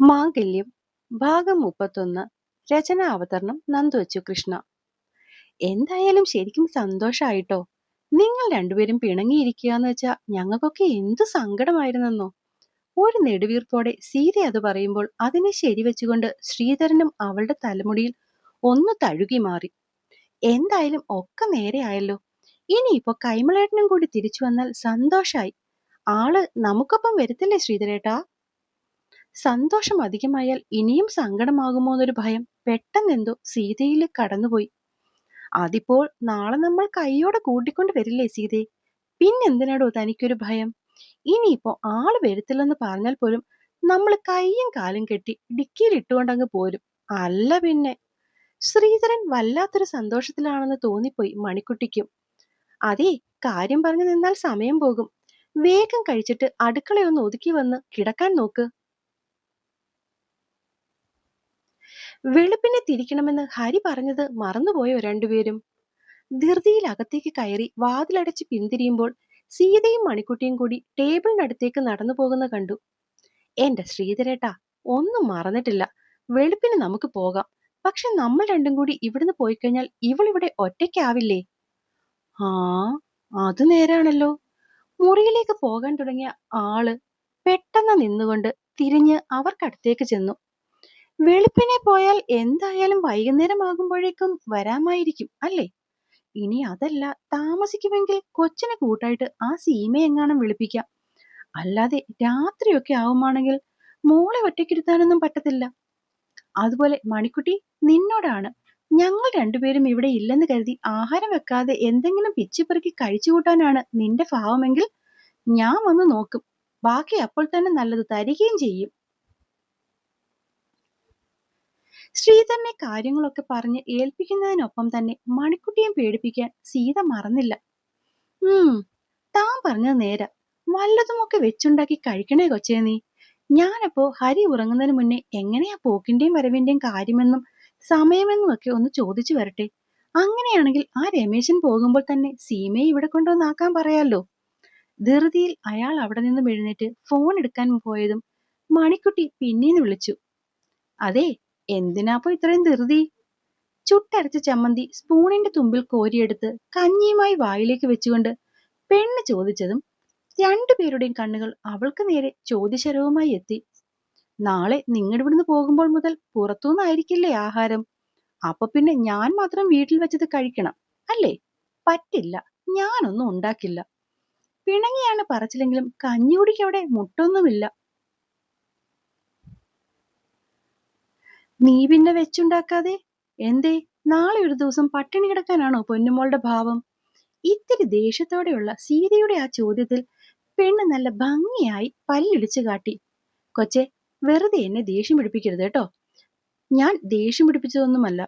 മാംഗല്യം ഭാഗം മുപ്പത്തൊന്ന് രചന അവതരണം നന്ദുവച്ചു കൃഷ്ണ. എന്തായാലും ശരിക്കും സന്തോഷായിട്ടോ? നിങ്ങൾ രണ്ടുപേരും പിണങ്ങിയിരിക്കുകയെന്ന് വെച്ചാൽ ഞങ്ങൾക്കൊക്കെ എന്തു സങ്കടമായിരുന്നെന്നോ? ഒരു നെടുവീർപ്പോടെ സീത അത് പറയുമ്പോൾ അതിനെ ശരിവെച്ചുകൊണ്ട് ശ്രീധരനും അവളുടെ തലമുടിയിൽ ഒന്ന് തഴുകി മാറി. എന്തായാലും ഒക്കെ നേരെയായല്ലോ ഇനിയിപ്പോ കൈമളേട്ടനും കൂടി തിരിച്ചു വന്നാൽ സന്തോഷായി. ആൾ നമുക്കൊപ്പം വരത്തില്ലേ ശ്രീധരേട്ടാ? സന്തോഷം അധികമായാൽ ഇനിയും സങ്കടമാകുമോ എന്നൊരു ഭയം പെട്ടെന്നെന്തോ സീതയിൽ കടന്നുപോയി. അതിപ്പോൾ നാളെ നമ്മൾ കൈയോടെ കൂട്ടിക്കൊണ്ട് വരില്ലേ സീതയെ പിന്നെന്തിനാടോ തനിക്കൊരു ഭയം? ഇനിയിപ്പോ ആൾ വരത്തില്ലെന്ന് പറഞ്ഞാൽ പോലും നമ്മൾ കൈയും കാലും കെട്ടി ഡിക്കിയിൽ ഇട്ടുകൊണ്ടങ്ങ് പോരും. അല്ല പിന്നെ. ശ്രീധരൻ വല്ലാത്തൊരു സന്തോഷത്തിലാണെന്ന് തോന്നിപ്പോയി മണിക്കുട്ടിക്കും. അതെ കാര്യം പറഞ്ഞു നിന്നാൽ സമയം പോകും. വേഗം കഴിച്ചിട്ട് അടുക്കളയൊന്ന് ഒതുക്കി വന്ന് കിടക്കാൻ നോക്ക്. വെളുപ്പിനെ തിരിക്കണമെന്ന് ഹരി പറഞ്ഞത് മറന്നുപോയോ രണ്ടുപേരും? ധൃതിയിൽ അകത്തേക്ക് കയറി വാതിലടച്ച് പിന്തിരിയുമ്പോൾ സീതയും മണിക്കുട്ടിയും കൂടി ടേബിളിനടുത്തേക്ക് നടന്നു പോകുന്ന കണ്ടു. എന്റെ ശ്രീധരേട്ടാ ഒന്നും മറന്നിട്ടില്ല. വെളുപ്പിന് നമുക്ക് പോകാം. പക്ഷെ നമ്മൾ രണ്ടും കൂടി ഇവിടുന്ന് പോയി കഴിഞ്ഞാൽ ഇവളിവിടെ ഒറ്റയ്ക്കാവില്ലേ? ആ അത് നേരാണല്ലോ. മുറിയിലേക്ക് പോകാൻ തുടങ്ങിയ ആൾ പെട്ടെന്ന് നിന്നുകൊണ്ട് തിരിഞ്ഞ് അവർക്കടുത്തേക്ക് ചെന്നു. വെളുപ്പിനെ പോയാൽ എന്തായാലും വൈകുന്നേരം ആകുമ്പോഴേക്കും വരാമായിരിക്കും അല്ലേ? ഇനി അതല്ല താമസിക്കുമെങ്കിൽ കൊച്ചിനെ കൂട്ടായിട്ട് ആ സീമയെ എങ്ങാനും വിളിപ്പിക്കാം. അല്ലാതെ രാത്രിയൊക്കെ ആവുമാണെങ്കിൽ മോളെ ഒറ്റയ്ക്കിരുത്താനൊന്നും പറ്റത്തില്ല. അതുപോലെ മണിക്കുട്ടി നിന്നോടാണ്. ഞങ്ങൾ രണ്ടുപേരും ഇവിടെ ഇല്ലെന്ന് കരുതി ആഹാരം വെക്കാതെ എന്തെങ്കിലും പിച്ചിപ്പെറുക്കി കഴിച്ചു കൂട്ടാനാണ് നിന്റെ ഭാവമെങ്കിൽ ഞാൻ വന്ന് നോക്കും. ബാക്കി അപ്പോൾ തന്നെ നല്ലത് തരികയും ചെയ്യും. ശ്രീധരനെ കാര്യങ്ങളൊക്കെ പറഞ്ഞ് ഏൽപ്പിക്കുന്നതിനൊപ്പം തന്നെ മണിക്കുട്ടിയെ പേടിപ്പിക്കാൻ സീത മറന്നില്ല. ഉം താൻ പറഞ്ഞത് നേരം. വല്ലതുമൊക്കെ വെച്ചുണ്ടാക്കി കഴിക്കണേ കൊച്ചേ നീ. ഞാനപ്പോ ഹരി ഉറങ്ങുന്നതിന് മുന്നേ എങ്ങനെയാ പോക്കിന്റെയും വരവിന്റെയും കാര്യമെന്നും സമയമെന്നും ഒക്കെ ഒന്ന് ചോദിച്ചു വരട്ടെ. അങ്ങനെയാണെങ്കിൽ ആ രമേശൻ പോകുമ്പോൾ തന്നെ സീമയെ ഇവിടെ കൊണ്ടുവന്നാക്കാൻ പറയാലോ. ധൃതിയിൽ അയാൾ അവിടെ നിന്നും എഴുന്നേറ്റ് ഫോൺ എടുക്കാൻ പോയതും മണിക്കുട്ടി പിന്നീന്ന് വിളിച്ചു. അതെ എന്തിനാപ്പോ ഇത്രയും ധൃതി? ചുട്ടരച്ച ചമ്മന്തി സ്പൂണിന്റെ തുമ്പിൽ കോരിയെടുത്ത് കഞ്ഞിയുമായി വായിലേക്ക് വെച്ചുകൊണ്ട് പെണ്ണ് ചോദിച്ചതും രണ്ടുപേരുടെയും കണ്ണുകൾ അവൾക്ക് നേരെ ചോദ്യശരവുമായി എത്തി. നാളെ നിങ്ങളുടെ ഇവിടുന്ന് പോകുമ്പോൾ മുതൽ പുറത്തുനിന്നായിരിക്കില്ലേ ആഹാരം? അപ്പൊ പിന്നെ ഞാൻ മാത്രം വീട്ടിൽ വെച്ചത് കഴിക്കണം അല്ലേ? പറ്റില്ല ഞാനൊന്നും ഉണ്ടാക്കില്ല. പിണങ്ങിയാണ് പറച്ചിലെങ്കിലും കഞ്ഞികുടിക്ക് അവിടെ മുട്ടൊന്നുമില്ല. നീ പിന്നെ വെച്ചുണ്ടാക്കാതെ? എന്തേ? നാളെ ഒരു ദിവസം പട്ടിണി കിടക്കാനാണോ പൊന്നുമോളുടെ ഭാവം? ഇത്തിരി ദേഷ്യത്തോടെയുള്ള സീതയുടെ ആ ചോദ്യത്തിൽ പെണ്ണ് നല്ല ഭംഗിയായി പല്ലിടിച്ചു കാട്ടി. കൊച്ചെ വെറുതെ എന്നെ ദേഷ്യം പിടിപ്പിക്കരുത് കേട്ടോ. ഞാൻ ദേഷ്യം പിടിപ്പിച്ചതൊന്നുമല്ല.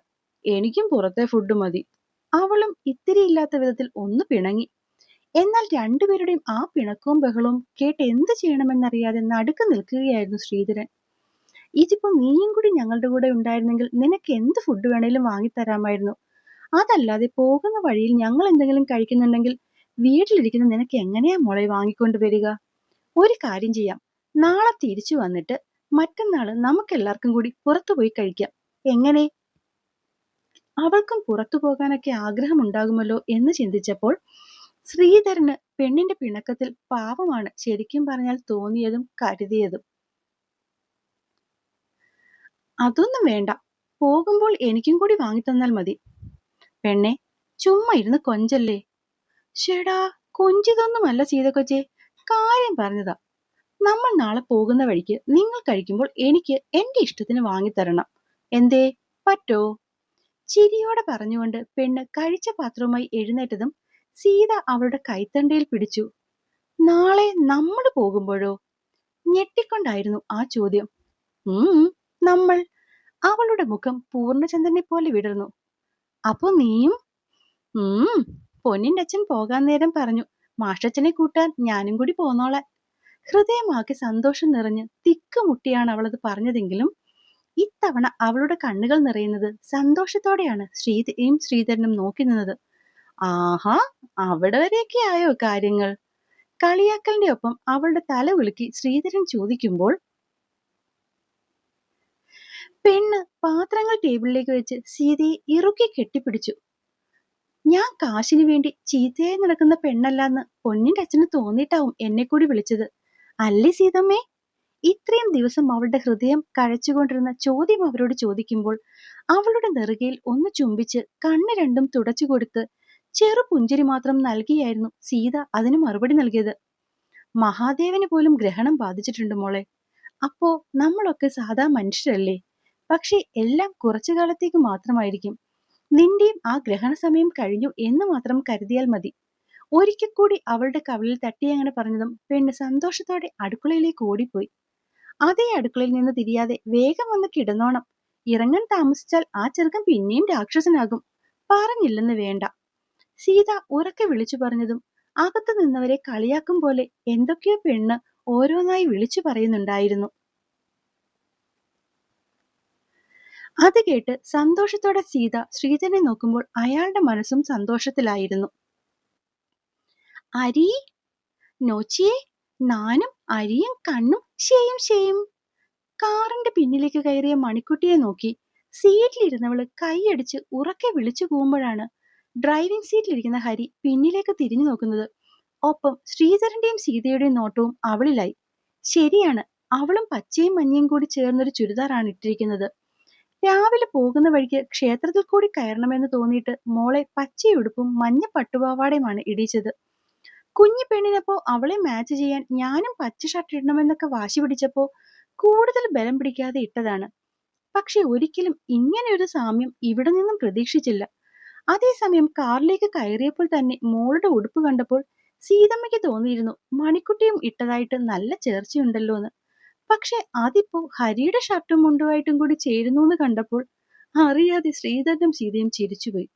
എനിക്കും പുറത്തെ ഫുഡ് മതി. അവളും ഇത്തിരി ഇല്ലാത്ത വിധത്തിൽ ഒന്ന് പിണങ്ങി. എന്നാൽ രണ്ടുപേരുടെയും ആ പിണക്കവും ബഹളവും കേട്ട് എന്ത് ചെയ്യണമെന്നറിയാതെ നടുക്ക് നിൽക്കുകയായിരുന്നു ശ്രീധരൻ. ഇതിപ്പോ നീയും കൂടി ഞങ്ങളുടെ കൂടെ ഉണ്ടായിരുന്നെങ്കിൽ നിനക്ക് എന്ത് ഫുഡ് വേണേലും വാങ്ങിത്തരാമായിരുന്നു. അതല്ലാതെ പോകുന്ന വഴിയിൽ ഞങ്ങൾ എന്തെങ്കിലും കഴിക്കുന്നുണ്ടെങ്കിൽ വീട്ടിലിരിക്കുന്ന നിനക്ക് എങ്ങനെയാ മോളെ വാങ്ങിക്കൊണ്ട് വരിക? ഒരു കാര്യം ചെയ്യാം. നാളെ തിരിച്ചു വന്നിട്ട് മറ്റന്നാൾ നമുക്ക് എല്ലാവർക്കും കൂടി പുറത്തു പോയി കഴിക്കാം. എങ്ങനെ? അവൾക്കും പുറത്തു പോകാനൊക്കെ ആഗ്രഹമുണ്ടാകുമല്ലോ എന്ന് ചിന്തിച്ചപ്പോൾ ശ്രീധരന് പെണ്ണിന്റെ പിണക്കത്തിൽ പാവമാണ് ശരിക്കും പറഞ്ഞാൽ തോന്നിയതും കരുതിയതും. അതൊന്നും വേണ്ട. പോകുമ്പോൾ എനിക്കും കൂടി വാങ്ങിത്തന്നാൽ മതി. പെണ്ണെ ചുമ്മാ ഇരുന്ന് കൊഞ്ചല്ലേ? ഷേടാ കൊഞ്ചിതൊന്നുമല്ല സീതക്കൊച്ചെ കാര്യം പറഞ്ഞതാ. നമ്മൾ നാളെ പോകുന്ന വഴിക്ക് നിങ്ങൾ കഴിക്കുമ്പോൾ എനിക്ക് എന്റെ ഇഷ്ടത്തിന് വാങ്ങിത്തരണം എന്തേ? പറ്റോ? ചിരിയോടെ പറഞ്ഞുകൊണ്ട് പെണ്ണ് കഴിച്ച പാത്രവുമായി എഴുന്നേറ്റതും സീത അവളുടെ കൈത്തണ്ടയിൽ പിടിച്ചു. നാളെ നമ്മൾ പോകുമ്പോഴോ? ഞെട്ടിക്കൊണ്ടായിരുന്നു ആ ചോദ്യം. ഉം നമ്മൾ അവളുടെ മുഖം പൂർണചന്ദ്രനെ പോലെ വിടർന്നു. അപ്പൊ നീയും? ഉം പൊന്നിന്റെ അച്ഛൻ പോകാൻ നേരം പറഞ്ഞു. മാഷച്ചനെ കൂട്ടാൻ ഞാനും കൂടി പോന്നോളാൻ. ഹൃദയമാകെ സന്തോഷം നിറഞ്ഞ് തിക്കുമുട്ടിയാണ് അവളത് പറഞ്ഞതെങ്കിലും ഇത്തവണ അവളുടെ കണ്ണുകൾ നിറയുന്നത് സന്തോഷത്തോടെയാണ് ശ്രീധയും ശ്രീധരനും നോക്കി നിന്നത്. ആഹാ അവിടെ വരെയൊക്കെ ആയോ കാര്യങ്ങൾ? കളിയാക്കലിന്റെ ഒപ്പം അവളുടെ തല ഉലുക്കി ശ്രീധരൻ ചോദിക്കുമ്പോൾ പെണ്ണ് പാത്രങ്ങൾ ടേബിളിലേക്ക് വെച്ച് സീതയെ ഇറുക്കി കെട്ടിപ്പിടിച്ചു. ഞാൻ കാശിനു വേണ്ടി ചീത്തയായി നടക്കുന്ന പെണ്ണല്ലാന്ന് പൊന്നിന്റെ അച്ഛന് തോന്നിയിട്ടാവും എന്നെ കൂടി വിളിച്ചത്. അല്ലേ സീതമ്മേ? ഇത്രയും ദിവസം അവളുടെ ഹൃദയം കഴച്ചുകൊണ്ടിരുന്ന ചോദ്യം അവരോട് ചോദിക്കുമ്പോൾ അവളുടെ നെറുകയിൽ ഒന്ന് ചുംബിച്ച് കണ്ണ് രണ്ടും തുടച്ചു കൊടുത്ത് ചെറു പുഞ്ചിരി മാത്രം നൽകിയായിരുന്നു സീത അതിന് മറുപടി നൽകിയത്. മഹാദേവന് പോലും ഗ്രഹണം ബാധിച്ചിട്ടുണ്ട് മോളെ. അപ്പോ നമ്മളൊക്കെ സാധാ മനുഷ്യരല്ലേ? പക്ഷെ എല്ലാം കുറച്ചു കാലത്തേക്ക് മാത്രമായിരിക്കും. നിന്റെയും ആ ഗ്രഹണ സമയം കഴിഞ്ഞു എന്ന് മാത്രം കരുതിയാൽ മതി. ഒരിക്കൽ കൂടി അവളുടെ തട്ടി അങ്ങനെ പറഞ്ഞതും പെണ്ണ് സന്തോഷത്തോടെ അടുക്കളയിലേക്ക് ഓടിപ്പോയി. അതേ അടുക്കളയിൽ നിന്ന് തിരിയാതെ വേഗം വന്ന് കിടന്നോണം. ഇറങ്ങാൻ താമസിച്ചാൽ ആ ചെറുക്കൻ പിന്നെയും രാക്ഷസനാകും. പറഞ്ഞില്ലെന്ന് വേണ്ട. സീത ഉറക്കെ വിളിച്ചു പറഞ്ഞതും അകത്തു നിന്നവരെ കളിയാക്കും പോലെ എന്തൊക്കെയോ പെണ്ണ് ഓരോന്നായി വിളിച്ചു പറയുന്നുണ്ടായിരുന്നു. അത് കേട്ട് സന്തോഷത്തോടെ സീത ശ്രീധരനെ നോക്കുമ്പോൾ അയാളുടെ മനസ്സും സന്തോഷത്തിലായിരുന്നു. അരി നോച്ചിയെ നാനും അരിയും കണ്ണും ഷെയും ഷെയും കാറിന്റെ പിന്നിലേക്ക് കയറിയ മണിക്കുട്ടിയെ നോക്കി സീറ്റിലിരുന്നവൾ കൈയടിച്ച് ഉറക്കെ വിളിച്ചു പോകുമ്പോഴാണ് ഡ്രൈവിംഗ് സീറ്റിലിരിക്കുന്ന ഹരി പിന്നിലേക്ക് തിരിഞ്ഞു നോക്കുന്നത്. ഒപ്പം ശ്രീധരന്റെയും സീതയുടെയും നോട്ടവും അവളിലായി. ശരിയാണ് അവളും പച്ചയും മഞ്ഞയും കൂടി ചേർന്നൊരു ചുരിദാറാണ് ഇട്ടിരിക്കുന്നത്. രാവിലെ പോകുന്ന വഴിക്ക് ക്ഷേത്രത്തിൽ കൂടി കയറണമെന്ന് തോന്നിയിട്ട് മോളെ പച്ചയുടുപ്പും മഞ്ഞ പട്ടുപാവാടയുമാണ് ഇടിച്ചത്. കുഞ്ഞു പെണ്ണിനപ്പോ അവളെ മാച്ച് ചെയ്യാൻ ഞാനും പച്ച ഷർട്ട് ഇടണമെന്നൊക്കെ വാശി പിടിച്ചപ്പോ കൂടുതൽ ബലം പിടിക്കാതെ ഇട്ടതാണ്. പക്ഷെ ഒരിക്കലും ഇങ്ങനെ ഒരു സാമ്യം ഇവിടെ നിന്നും പ്രതീക്ഷിച്ചില്ല. അതേസമയം കാറിലേക്ക് കയറിയപ്പോൾ തന്നെ മോളുടെ ഉടുപ്പ് കണ്ടപ്പോൾ സീതമ്മയ്ക്ക് തോന്നിയിരുന്നു മണിക്കുട്ടിയും ഇട്ടതായിട്ട് നല്ല ചേർച്ചയുണ്ടല്ലോ എന്ന് പക്ഷെ അതിപ്പോ ഹരിയുടെ ഷർട്ടും മുണ്ടുമായിട്ടും കൂടി ചേരുന്നു എന്ന് കണ്ടപ്പോൾ അറിയാതെ ശ്രീധരനും സീതയും ചിരിച്ചുപോയി.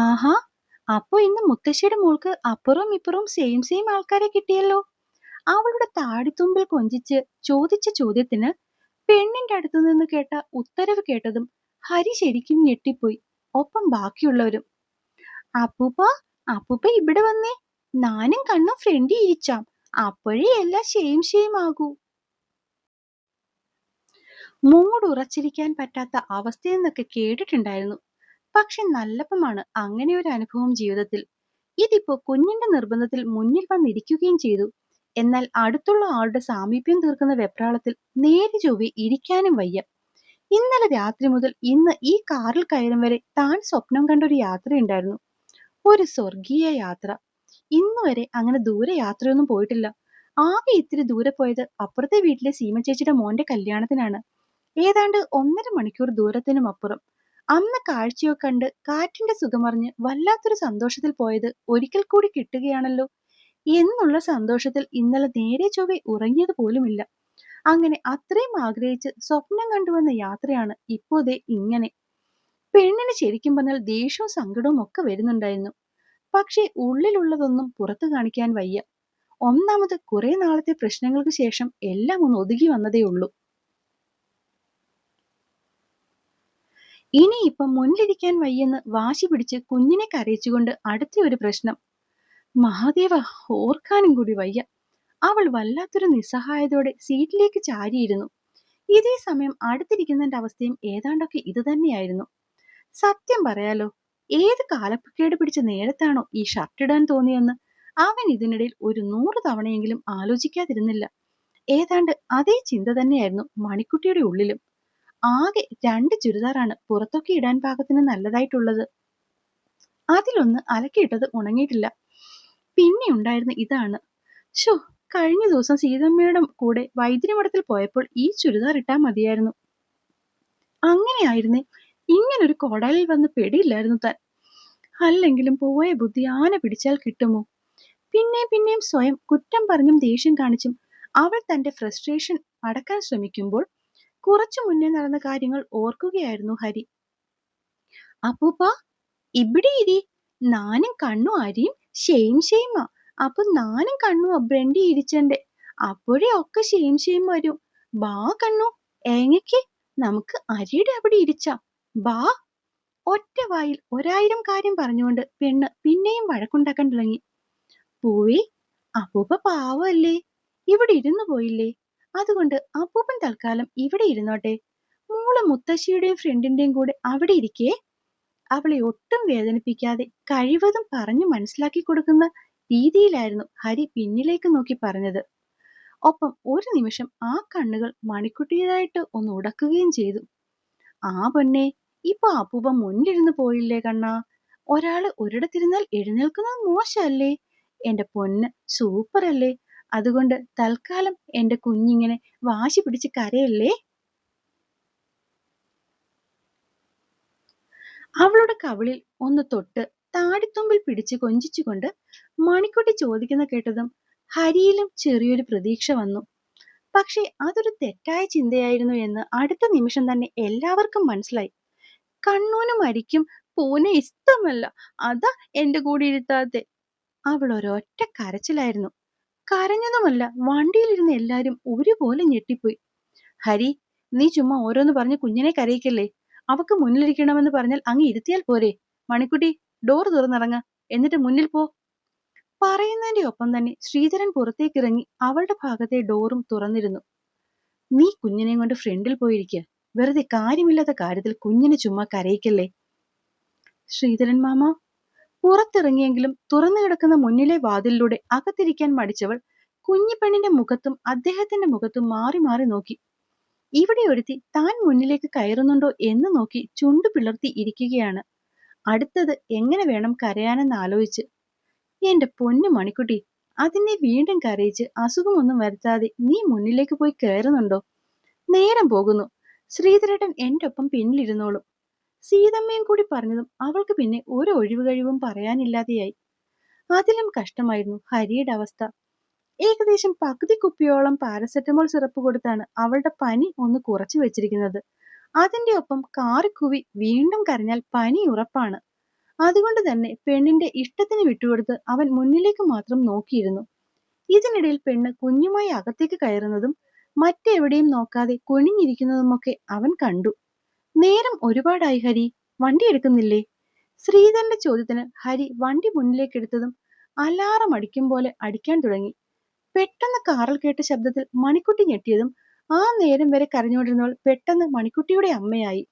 ആഹാ അപ്പൊ ഇന്ന് മുത്തശ്ശിയുടെ മോൾക്ക് അപ്പുറവും ഇപ്പുറവും സെയിം സെയിം ആൾക്കാരെ കിട്ടിയല്ലോ? അവളുടെ താടിത്തുമ്പിൽ കൊഞ്ചിച്ച് ചോദിച്ച ചോദ്യത്തിന് പെണ്ണിന്റെ അടുത്തു നിന്ന് കേട്ട ഉത്തരവ് കേട്ടതും ഹരി ശരിക്കും ഞെട്ടിപ്പോയി. ഒപ്പം ബാക്കിയുള്ളവരും അപ്പൂപ്പ അപ്പൂപ്പ ഇവിടെ വന്നേ. നാനും കണ്ണും ഫ്രണ്ടി ഇരിച്ചാം. അപ്പോഴേ എല്ലാം ഷെയിം ഷെയിം ആകൂ. മൂടുറച്ചിരിക്കാൻ പറ്റാത്ത അവസ്ഥയെന്നൊക്കെ കേട്ടിട്ടുണ്ടായിരുന്നു. പക്ഷെ നല്ലപ്പമാണ് അങ്ങനെ ഒരു അനുഭവം ജീവിതത്തിൽ. ഇതിപ്പോ കുഞ്ഞിന്റെ നിർബന്ധത്തിൽ മുന്നിൽ വന്നിരിക്കുകയും ചെയ്തു. എന്നാൽ അടുത്തുള്ള ആളുടെ സാമീപ്യം തീർക്കുന്ന വെപ്രാളത്തിൽ നേരെ ചൊവ്വി ഇരിക്കാനും വയ്യ. ഇന്നലെ രാത്രി മുതൽ ഇന്ന് ഈ കാറിൽ കയറും വരെ താൻ സ്വപ്നം കണ്ട ഒരു യാത്രയുണ്ടായിരുന്നു. ഒരു സ്വർഗീയ യാത്ര. ഇന്ന് വരെ അങ്ങനെ ദൂരെ യാത്രയൊന്നും പോയിട്ടില്ല. ആകെ ഇത്തിരി ദൂരെ പോയത് അപ്പുറത്തെ വീട്ടിലെ സീമ ചേച്ചിയുടെ മോന്റെ കല്യാണത്തിനാണ്. ഏതാണ്ട് ഒന്നര മണിക്കൂർ ദൂരത്തിനും അപ്പുറം. അന്ന് കാഴ്ചയോ കണ്ട് കാറ്റിന്റെ സുഖമറിഞ്ഞ് വല്ലാത്തൊരു സന്തോഷത്തിൽ പോയത് ഒരിക്കൽ കൂടി കിട്ടുകയാണല്ലോ. എന്നുള്ള സന്തോഷത്തിൽ ഇന്നലെ നേരെ ചൊവ്വെ ഉറങ്ങിയത് പോലുമില്ല. അങ്ങനെ അത്രയും ആഗ്രഹിച്ച് സ്വപ്നം കണ്ടുവന്ന യാത്രയാണ് ഇപ്പോതേ ഇങ്ങനെ. പെണ്ണിന് ശരിക്കും പറഞ്ഞാൽ ദേഷ്യവും സങ്കടവും ഒക്കെ വരുന്നുണ്ടായിരുന്നു. പക്ഷേ ഉള്ളിലുള്ളതൊന്നും പുറത്തു കാണിക്കാൻ വയ്യ. ഒന്നാമത് കുറെ നാളത്തെ പ്രശ്നങ്ങൾക്ക് ശേഷം എല്ലാം ഒന്ന് ഒതുങ്ങി വന്നതേ ഉള്ളൂ. ഇനി ഇപ്പം മുന്നിലിരിക്കാൻ വയ്യെന്ന് വാശി പിടിച്ച് കുഞ്ഞിനെ കരയിച്ചുകൊണ്ട് അടുത്ത ഒരു പ്രശ്നം. മഹാദേവ ഓർക്കാനും കൂടി വയ്യ. അവൾ വല്ലാത്തൊരു നിസ്സഹായതയോടെ സീറ്റിലേക്ക് ചാരിയിരുന്നു. ഇതേ സമയം അടുത്തിരിക്കുന്നതിന്റെ അവസ്ഥയും ഏതാണ്ടൊക്കെ ഇത് തന്നെയായിരുന്നു. സത്യം പറയാലോ ഏത് കാലപ്പക്കേട് പിടിച്ച നേരത്താണോ ഈ ഷർട്ട് ഇടാൻ തോന്നിയെന്ന്? അവൻ ഇതിനിടയിൽ ഒരു നൂറ് തവണയെങ്കിലും ആലോചിക്കാതിരുന്നില്ല. ഏതാണ്ട് അതേ ചിന്ത തന്നെയായിരുന്നു മണിക്കുട്ടിയുടെ ഉള്ളിലും. ആകെ രണ്ട് ചുരിദാറാണ് പുറത്തൊക്കെ ഇടാൻ പാകത്തിന് നല്ലതായിട്ടുള്ളത്. അതിലൊന്ന് അലക്കിയിട്ടത് ഉണങ്ങിയിട്ടില്ല. പിന്നെ ഉണ്ടായിരുന്ന ഇതാണ്. ഷോ കഴിഞ്ഞ ദിവസം സീതമ്മയുടെ കൂടെ വൈദ്യുതി മഠത്തിൽ പോയപ്പോൾ ഈ ചുരിദാർ ഇട്ടാൽ മതിയായിരുന്നു. അങ്ങനെയായിരുന്നേ ഇങ്ങനൊരു കൊടലിൽ വന്ന് പെടിയില്ലായിരുന്നു താൻ. അല്ലെങ്കിലും പോയ ബുദ്ധി ആന പിടിച്ചാൽ കിട്ടുമോ? പിന്നെയും പിന്നെയും സ്വയം കുറ്റം പറഞ്ഞും ദേഷ്യം കാണിച്ചും അവൾ തന്റെ ഫ്രസ്ട്രേഷൻ അടക്കാൻ ശ്രമിക്കുമ്പോൾ കുറച്ചു മുന്നേ നടന്ന കാര്യങ്ങൾ ഓർക്കുകയായിരുന്നു ഹരി. അപ്പൂപ്പ ഇവിടെ ഇരി. നാനും കണ്ണു അരിയും. ഷെയിം ഷെയിമാ. അപ്പൊ നാനും കണ്ണു ബ്രണ്ടി ഇരിച്ചന്റെ അപ്പോഴേ ഒക്കെ ഷെയിം ഷെയിം വരും. ബാ കണ്ണു ഏങ്ങയ്ക്ക് നമുക്ക് അരിയുടെ അവിടെ ഇരിച്ചാം. ബാ ഒറ്റ വായിൽ ഒരായിരം കാര്യം പറഞ്ഞുകൊണ്ട് പെണ്ണ് പിന്നെയും വഴക്കുണ്ടാക്കാൻ തുടങ്ങി. പൂവി അപ്പൂപ്പ പാവല്ലേ ഇവിടെ ഇരുന്നു പോയില്ലേ? അതുകൊണ്ട് അപ്പൂപ്പൻ തൽക്കാലം ഇവിടെ ഇരുന്നോട്ടെ. മൂള മുത്തശ്ശിയുടെയും ഫ്രണ്ടിന്റെയും കൂടെ അവിടെ ഇരിക്കേ. അവളെ ഒട്ടും വേദനിപ്പിക്കാതെ കഴിവതും പറഞ്ഞു മനസ്സിലാക്കി കൊടുക്കുന്ന രീതിയിലായിരുന്നു ഹരി പിന്നിലേക്ക് നോക്കി പറഞ്ഞത്. ഒപ്പം ഒരു നിമിഷം ആ കണ്ണുകൾ മണിക്കുട്ടിയതായിട്ട് ഒന്ന് ഉടക്കുകയും ചെയ്തു. ആ പൊന്നെ ഇപ്പൊ അപ്പൂപ്പ മുന്നിലിരുന്ന് പോയില്ലേ കണ്ണാ? ഒരാൾ ഒരിടത്തിരുന്നാൽ എഴുന്നേൽക്കുന്നത് മോശമല്ലേ? എന്റെ പൊന്ന് സൂപ്പർ അല്ലേ അതുകൊണ്ട് തൽക്കാലം എന്റെ കുഞ്ഞിങ്ങനെ വാശി പിടിച്ച് കരയല്ലേ? അവളുടെ കവിളിൽ ഒന്ന് തൊട്ട് താടിത്തുമ്പിൽ പിടിച്ച് കൊഞ്ചിച്ചുകൊണ്ട് മണിക്കുട്ടി ചോദിക്കുന്ന കേട്ടതും ഹരിയിലും ചെറിയൊരു പ്രതീക്ഷ വന്നു. പക്ഷേ അതൊരു തെറ്റായ ചിന്തയായിരുന്നു എന്ന് അടുത്ത നിമിഷം തന്നെ എല്ലാവർക്കും മനസ്സിലായി. കണ്ണൂന് മരിക്കും. പൂനെ ഇഷ്ടമല്ല. അതാ എന്റെ കൂടെ ഇരുത്താതെ അവൾ ഒരൊറ്റ കരച്ചിലായിരുന്നു. കരഞ്ഞതുമല്ല വണ്ടിയിലിരുന്ന് എല്ലാരും ഒരുപോലെ ഞെട്ടിപ്പോയി. ഹരി നീ ചുമ്മാ ഓരോന്ന് പറഞ്ഞ് കുഞ്ഞിനെ കരയിക്കല്ലേ? അവക്ക് മുന്നിലിരിക്കണമെന്ന് പറഞ്ഞാൽ അങ്ങ് ഇരുത്തിയാൽ പോരെ. മണിക്കുട്ടി ഡോർ തുറന്നിറങ്ങ എന്നിട്ട് മുന്നിൽ പോ. പറയുന്നതിന്റെ ഒപ്പം തന്നെ ശ്രീധരൻ പുറത്തേക്കിറങ്ങി അവളുടെ ഭാഗത്തെ ഡോറും തുറന്നിരുന്നു. നീ കുഞ്ഞിനെയും കൊണ്ട് ഫ്രണ്ടിൽ പോയിരിക്കുക വെറുതെ കാര്യമില്ലാത്ത കാര്യത്തിൽ കുഞ്ഞിനെ ചുമ്മാ കരയിക്കല്ലേ? ശ്രീധരൻ മാമ പുറത്തിറങ്ങിയെങ്കിലും തുറന്നു കിടക്കുന്ന മുന്നിലെ വാതിലിലൂടെ അകത്തിരിക്കാൻ മടിച്ചവൾ കുഞ്ഞിപ്പെണ്ണിന്റെ മുഖത്തും അദ്ദേഹത്തിന്റെ മുഖത്തും മാറി മാറി നോക്കി. ഇവിടെ ഒരുത്തി താൻ മുന്നിലേക്ക് കയറുന്നുണ്ടോ എന്ന് നോക്കി ചുണ്ടു പിളർത്തി ഇരിക്കുകയാണ്. അടുത്തത് എങ്ങനെ വേണം കരയാനെന്ന് ആലോചിച്ച്. എന്റെ പൊന്നു മണിക്കുട്ടി അതിനെ വീണ്ടും കരയിച്ച് അസുഖമൊന്നും വരുത്താതെ നീ മുന്നിലേക്ക് പോയി കയറുന്നുണ്ടോ? നേരം പോകുന്നു. ശ്രീധരേട്ടൻ എന്റെ ഒപ്പം പിന്നിലിരുന്നോളും. സീതമ്മയും കൂടി പറഞ്ഞതും അവൾക്ക് പിന്നെ ഒരു ഒഴിവ് കഴിവും പറയാനില്ലാതെയായി. അതിലും കഷ്ടമായിരുന്നു ഹരിയുടെ അവസ്ഥ. ഏകദേശം പകുതി കുപ്പിയോളം പാരസെറ്റമോൾ സിറപ്പ് കൊടുത്താണ് അവളുടെ പനി ഒന്ന് കുറച്ചു വെച്ചിരിക്കുന്നത്. അതിന്റെ ഒപ്പം കാറിക്കുവി വീണ്ടും കരഞ്ഞാൽ പനി ഉറപ്പാണ്. അതുകൊണ്ട് തന്നെ പെണ്ണിന്റെ ഇഷ്ടത്തിന് വിട്ടുകൊടുത്ത് അവൻ മുന്നിലേക്ക് മാത്രം നോക്കിയിരുന്നു. ഇതിനിടയിൽ പെണ്ണ് കുഞ്ഞുമായി അകത്തേക്ക് കയറുന്നതും മറ്റെവിടെയും നോക്കാതെ കുനിഞ്ഞിരിക്കുന്നതുമൊക്കെ അവൻ കണ്ടു. നേരം ഒരുപാടായി ഹരി. വണ്ടി എടുക്കുന്നില്ലേ? ശ്രീധരന്റെ ചോദ്യത്തിന് ഹരി വണ്ടി മുന്നിലേക്ക് എടുത്തതും അലാറം അടിക്കും പോലെ അടിക്കാൻ തുടങ്ങി. പെട്ടെന്ന് കാറിൽ കേട്ട ശബ്ദത്തിൽ മണിക്കുട്ടി ഞെട്ടിയതും ആ നേരം വരെ കരഞ്ഞുകൊണ്ടിരുന്നവൾ പെട്ടെന്ന് മണിക്കുട്ടിയുടെ അമ്മയായി.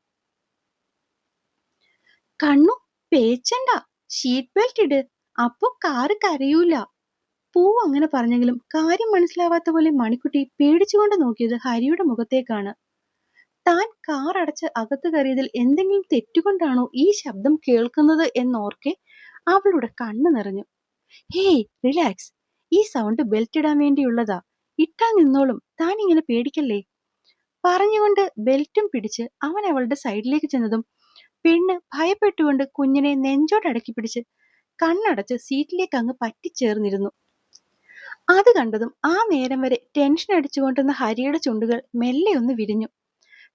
കണ്ണു പേച്ചണ്ട ഷീറ്റ് ബെൽറ്റ് ഇട്. അപ്പൊ കാറ് കരയൂല. പൂ അങ്ങനെ പറഞ്ഞെങ്കിലും കാര്യം മനസ്സിലാവാത്ത പോലെ മണിക്കുട്ടി പേടിച്ചുകൊണ്ട് നോക്കിയത് ഹരിയുടെ മുഖത്തേക്കാണ്. താൻ കാർ അടച്ച് അകത്ത് കയറിയതിൽ എന്തെങ്കിലും തെറ്റുകൊണ്ടാണോ ഈ ശബ്ദം കേൾക്കുന്നത് എന്നോർക്കെ അവളുടെ കണ്ണ് നിറഞ്ഞു. ഹേയ് റിലാക്സ് ഈ സൗണ്ട് ബെൽറ്റ് ഇടാൻ വേണ്ടിയുള്ളതാ. ഇട്ടാ നിന്നോളും. താൻ ഇങ്ങനെ പേടിക്കല്ലേ? പറഞ്ഞുകൊണ്ട് ബെൽറ്റും പിടിച്ച് അവൻ അവളുടെ സൈഡിലേക്ക് ചെന്നതും പെണ്ണ് ഭയപ്പെട്ടുകൊണ്ട് കുഞ്ഞിനെ നെഞ്ചോടടക്കി പിടിച്ച് കണ്ണടച്ച് സീറ്റിലേക്ക് അങ്ങ് പറ്റിച്ചേർന്നിരുന്നു. അത് കണ്ടതും ആ നേരം വരെ ടെൻഷൻ അടിച്ചുകൊണ്ടിരുന്ന ഹരിയുടെ ചുണ്ടുകൾ മെല്ലെ ഒന്ന് വിരിഞ്ഞു.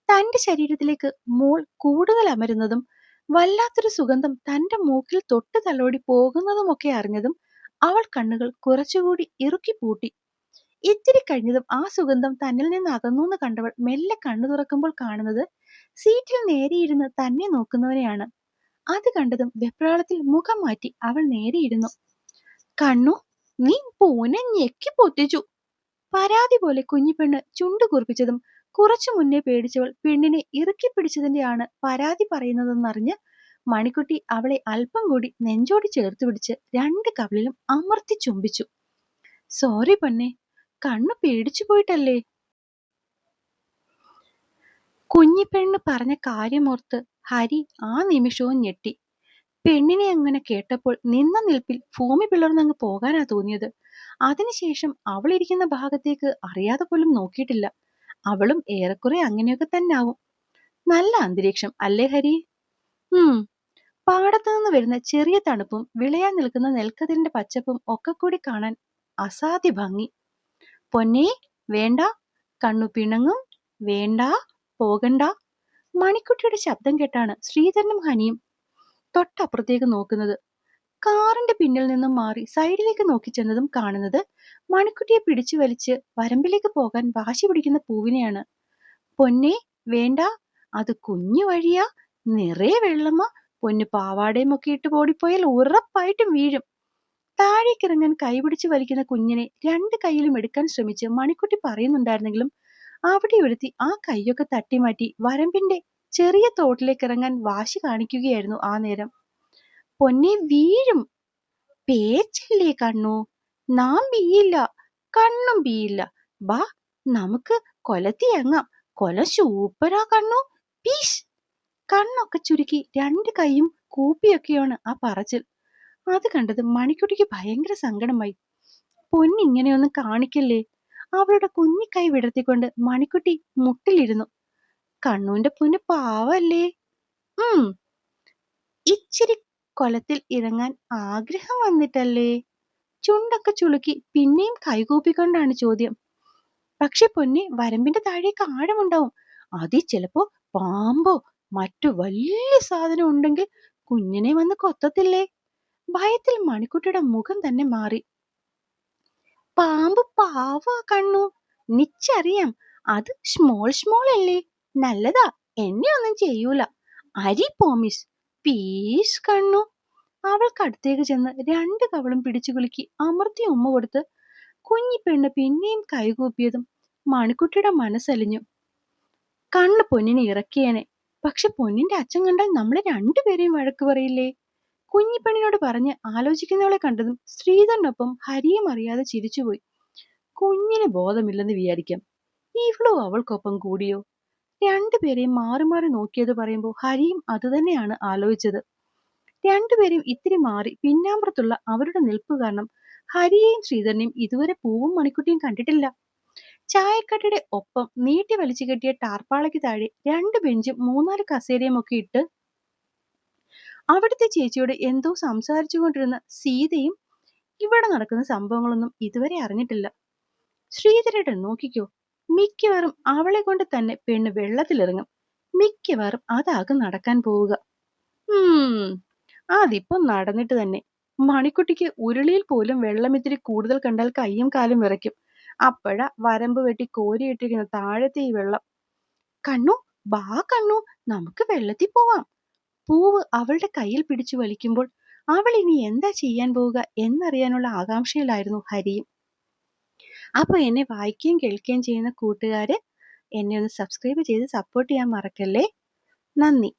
തന്റെ ശരീരത്തിലേക്ക് മോൾ കൂടുതൽ അമരുന്നതും വല്ലാത്തൊരു സുഗന്ധം തന്റെ മൂക്കിൽ തൊട്ട് തലോടി പോകുന്നതുമൊക്കെ അറിഞ്ഞതും അവൾ കണ്ണുകൾ കുറച്ചുകൂടി ഇറുക്കി പൂട്ടി. ഇത്തിരി കഴിഞ്ഞതും ആ സുഗന്ധം തന്നിൽ നിന്ന് അകന്നു എന്ന് കണ്ടവൾ മെല്ലെ കണ്ണു തുറക്കുമ്പോൾ കാണുന്നത് സീറ്റിൽ നേരെയിരുന്ന് തന്നെ നോക്കുന്നവനെയാണ്. അത് കണ്ടതും വെപ്രാളത്തിൽ മുഖം മാറ്റി അവൾ നേരെയിരുന്നു. കണ്ണു നീ പൂനെ ഞെക്കി പൊട്ടിച്ചു. പരാതി പോലെ കുഞ്ഞിപ്പെണ്ണ് ചുണ്ടു കുറിപ്പിച്ചതും കുറച്ചു മുന്നേ പേടിച്ചവൾ പെണ്ണിനെ ഇറുക്കി പിടിച്ചതിന്റെയാണ് പരാതി പറയുന്നതെന്നറിഞ്ഞ് മണിക്കുട്ടി അവളെ അല്പം കൂടി നെഞ്ചോട് ചേർത്ത് പിടിച്ച് രണ്ട് കവിളിലും അമർത്തി ചുംബിച്ചു. സോറി പൊന്നെ കണ്ണു പേടിച്ചു പോയിട്ടല്ലേ? കുഞ്ഞിപ്പെണ്ണ് പറഞ്ഞ കാര്യമോർത്ത് ഹരി ആ നിമിഷവും ഞെട്ടി. പെണ്ണിനെ അങ്ങനെ കേട്ടപ്പോൾ നിന്ന നിൽപ്പിൽ ഭൂമി പിളർന്നങ്ങ് പോകാനാ തോന്നിയത്. അതിനുശേഷം അവൾ ഇരിക്കുന്ന ഭാഗത്തേക്ക് അറിയാതെ പോലും നോക്കിയിട്ടില്ല. അവളും ഏറെക്കുറെ അങ്ങനെയൊക്കെ തന്നെ ആവും നല്ല അന്തരീക്ഷം അല്ലേ ഹരി? ഉം. പാടത്തു നിന്ന് വരുന്ന ചെറിയ തണുപ്പും വിളയാൻ നിൽക്കുന്ന നെൽക്കതിരിന്റെ പച്ചപ്പും ഒക്കെ കൂടി കാണാൻ അസാധ്യ ഭംഗി. പൊന്നെ വേണ്ട. കണ്ണു പിണങ്ങും. വേണ്ട പോകണ്ട. മണിക്കുട്ടിയുടെ ശബ്ദം കേട്ടാണ് ശ്രീധരനും ഹനിയും തൊട്ടപ്പുറത്തേക്ക് നോക്കുന്നത്. കാറിന്റെ പിന്നിൽ നിന്നും മാറി സൈഡിലേക്ക് നോക്കി ചെന്നതും കാണുന്നത് മണിക്കുട്ടിയെ പിടിച്ചു വലിച്ച് വരമ്പിലേക്ക് പോകാൻ വാശി പിടിക്കുന്ന പൂവിനെയാണ്. പൊന്നെ വേണ്ട. അത് കുഞ്ഞു വഴിയാ. നിറയെ വെള്ളമ്മ പൊന്നു പാവാടയും ഒക്കെ ഇട്ട് ഓടിപ്പോയാൽ ഉറപ്പായിട്ടും വീഴും. താഴേക്കിറങ്ങാൻ കൈപിടിച്ച് വലിക്കുന്ന കുഞ്ഞിനെ രണ്ട് കൈയിലും എടുക്കാൻ ശ്രമിച്ച് മണിക്കുട്ടി പറയുന്നുണ്ടായിരുന്നെങ്കിലും അവിടെ ഒരുത്തി ആ കൈയൊക്കെ തട്ടിമാറ്റി വരമ്പിന്റെ ചെറിയ തോട്ടിലേക്ക് ഇറങ്ങാൻ വാശി കാണിക്കുകയായിരുന്നു ആ നേരം. പൊന്നെ വീഴും. പേച്ചല്ലേ കണ്ണു. നാം ബീയില്ല കണ്ണും ബീയില്ല ബാ നമുക്ക് കൊലത്തിയങ്ങാം കൊല സൂപ്പറാ കണ്ണു. പീഷ്. കണ്ണൊക്കെ ചുരുക്കി രണ്ട് കൈയും കൂപ്പിയൊക്കെയാണ് ആ പറച്ചിൽ. അത് കണ്ടത് മണിക്കുട്ടിക്ക് ഭയങ്കര സങ്കടമായി. പൊന്നിങ്ങനെയൊന്നും കാണിക്കല്ലേ? അവളുടെ കുഞ്ഞിക്കൈ വിടർത്തിക്കൊണ്ട് മണിക്കുട്ടി മുട്ടിലിരുന്നു. കണ്ണുവിന്റെ പൊന്ന് പാവല്ലേ? ഉം. ഇച്ചിരി കൊലത്തിൽ ഇറങ്ങാൻ ആഗ്രഹം വന്നിട്ടല്ലേ? ചുണ്ടൊക്കെ ചുളുക്കി പിന്നെയും കൈകൂപ്പിക്കൊണ്ടാണ് ചോദ്യം. പക്ഷെ പൊന്നെ വരമ്പിന്റെ താഴേക്ക് ആഴമുണ്ടാവും. അതിൽ ചിലപ്പോ പാമ്പോ മറ്റു വലിയ സാധനം ഉണ്ടെങ്കിൽ കുഞ്ഞിനെ വന്ന് കൊത്തത്തില്ലേ? ഭയത്തിൽ മണിക്കുട്ടിയുടെ മുഖം തന്നെ മാറി. പാമ്പ് പാവാ കണ്ണു. നിച്ചറിയാം. അത് സ്മോൾ സ്മോൾ അല്ലേ? നല്ലതാ. എന്നെ ഒന്നും ചെയ്യൂല. അരി പോമിസ് പീസ് കണ്ണു. അവൾക്ക് അടുത്തേക്ക് ചെന്ന് രണ്ട് കവളും പിടിച്ചു കുലുക്കി അമർത്തി ഉമ്മ കൊടുത്ത് കുഞ്ഞി പെണ്ണ് പിന്നെയും കൈകൂപ്പിയതും മണിക്കുട്ടിയുടെ മനസ്സലിഞ്ഞു. കണ്ണ് പൊന്നിനെ ഇറക്കിയേനെ. പക്ഷെ പൊന്നിന്റെ അച്ഛൻ കണ്ടാൽ നമ്മളെ രണ്ടുപേരെയും വഴക്ക് പറയില്ലേ? കുഞ്ഞിപ്പെണ്ണിനോട് പറഞ്ഞ് ആലോചിക്കുന്നവളെ കണ്ടതും ശ്രീധരനൊപ്പം ഹരിയും അറിയാതെ ചിരിച്ചുപോയി. കുഞ്ഞിന് ബോധമില്ലെന്ന് വിചാരിക്കാം. ഇവളോ അവൾക്കൊപ്പം കൂടിയോ? രണ്ടുപേരെയും മാറി മാറി നോക്കിയത് പറയുമ്പോൾ ഹരിയും അതുതന്നെയാണ് ആലോചിച്ചത്. രണ്ടുപേരും ഇത്തിരി മാറി പിന്നാമ്പുറത്തുള്ള അവരുടെ നിൽപ്പ് കാരണം ഹരിയെയും ശ്രീധരനെയും ഇതുവരെ പൂവും മണിക്കുട്ടിയും കണ്ടിട്ടില്ല. ചായക്കട്ടയുടെ ഒപ്പം നീട്ടി വലിച്ചു കെട്ടിയ ടാർപ്പാളയ്ക്ക് താഴെ രണ്ട് ബെഞ്ചും മൂന്നാൽ കസേരയും ഒക്കെ ഇട്ട് അവിടുത്തെ ചേച്ചിയോട് എന്തോ സംസാരിച്ചു കൊണ്ടിരുന്ന സീതയും ഇവിടെ നടക്കുന്ന സംഭവങ്ങളൊന്നും ഇതുവരെ അറിഞ്ഞിട്ടില്ല. ശ്രീധരയുടെ നോക്കിക്കോ മിക്കവാറും അവളെ കൊണ്ട് തന്നെ പെണ്ണ് വെള്ളത്തിലിറങ്ങും. മിക്കവാറും അതാകും നടക്കാൻ പോവുക. ഉം അതിപ്പം നടന്നിട്ട് തന്നെ. മണിക്കുട്ടിക്ക് ഉരുളിയിൽ പോലും വെള്ളം ഇത്തിരി കൂടുതൽ കണ്ടാൽ കയ്യും കാലും വിറയ്ക്കും. അപ്പോഴ വരമ്പ് വെട്ടി കോരിയിട്ടിരിക്കുന്ന താഴത്തെ ഈ വെള്ളം. കണ്ണു ബാ കണ്ണു നമുക്ക് വെള്ളത്തിൽ പോവാം. പൂവ് അവളുടെ കയ്യിൽ പിടിച്ചു വലിക്കുമ്പോൾ അവൾ ഇനി എന്താ ചെയ്യാൻ പോവുക? എന്നറിയാനുള്ള ആകാംക്ഷയിലായിരുന്നു ഹരിയും. അപ്പൊ എന്നെ വായിക്കുകയും കേൾക്കുകയും ചെയ്യുന്ന കൂട്ടുകാര് എന്നെ ഒന്ന് സബ്സ്ക്രൈബ് ചെയ്ത് സപ്പോർട്ട് ചെയ്യാൻ മറക്കല്ലേ? നന്ദി.